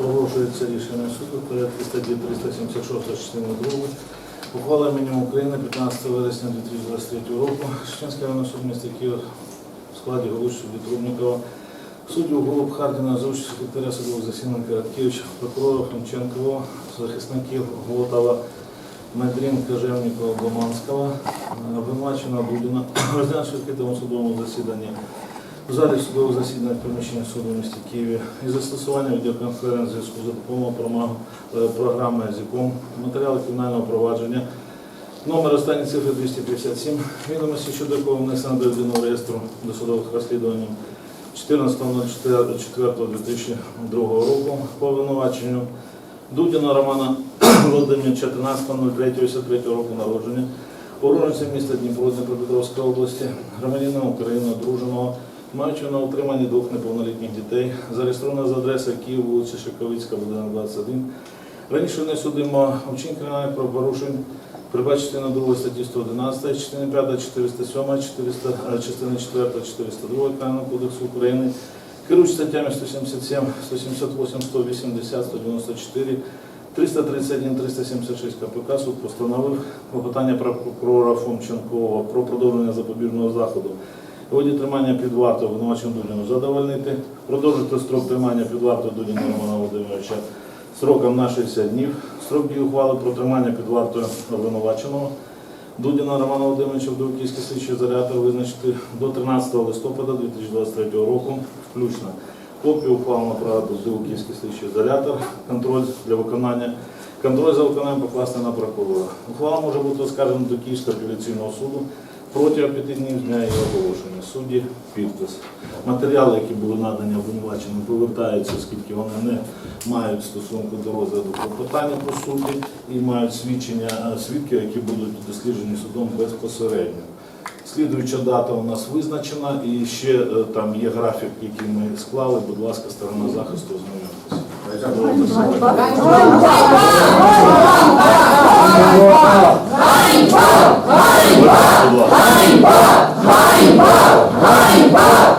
Оскаржується рішення суду порядку статті 376 частини 2 Ухвала іменем України 15 вересня 2023 року. Шевченський районний суд міста Києва в складі голови судді Трубникова, суддів Голуб Хардіна, участю секретаря судового засідання Короткевича, прокурора Франченкова, захисників Глотова, Медрін, Кожевнікова, Бломанського, обвинувачена Дудіна, розглянувши в судовому засіданні в залі судового засідання в приміщенні суду в місті Києві і застосування відеоконференц-зв'язку за допомогою е, програми ЗІКОМ, матеріали кримінального провадження, номер останні цифри 257, відомості щодо якого внесено до єдиного реєстру досудових розслідувань 14.04.2002 року по обвинуваченню Дудіна Романа Володимировича 13.03.53 року народження, уродженця міста Дніпро Дніпропетровської області, громадянина України, одруженого, маючи на утриманні двох неповнолітніх дітей, зареєстрована за адресою Київ, вулиця Шиковицька, будинок 21. Раніше не судимо вчин кримінальних правопорушень, передбачити на 2 статті 111, частини 5, 407, 400, е, частини 4, 402 Кримінального кодексу України, керуючи статтями 177, 178, 180, 194, 331, 376 КПК суд постановив клопотання прокурора Фомченкова про продовження запобіжного заходу воді тримання під вартою обвинуваченим Дудіну задовольнити, продовжити строк тримання під вартою Дудіна Романа Володимировича строком на 60 днів, строк дії ухвали про тримання під вартою обвинуваченого Дудіна Романа Володимировича в Довківський слідчий зарядок визначити до 13 листопада 2023 року включно. Копію ухвали направити в Дивоківський слідчий ізолятор, контроль для виконання, контроль за виконанням покласти на прокурора. Ухвала може бути оскаржена до Київського апеляційного суду протягом п'яти днів з дня її оголошення. Судді підпис. Матеріали, які були надані обвинуваченим, повертаються, оскільки вони не мають стосунку до розгляду клопотання по суді і мають свідчення е, свідків, які будуть досліджені судом безпосередньо. Слідуюча дата у нас визначена і ще е, там є графік, який ми склали. Будь ласка, сторона захисту hańba, hańba, hańba, hańba.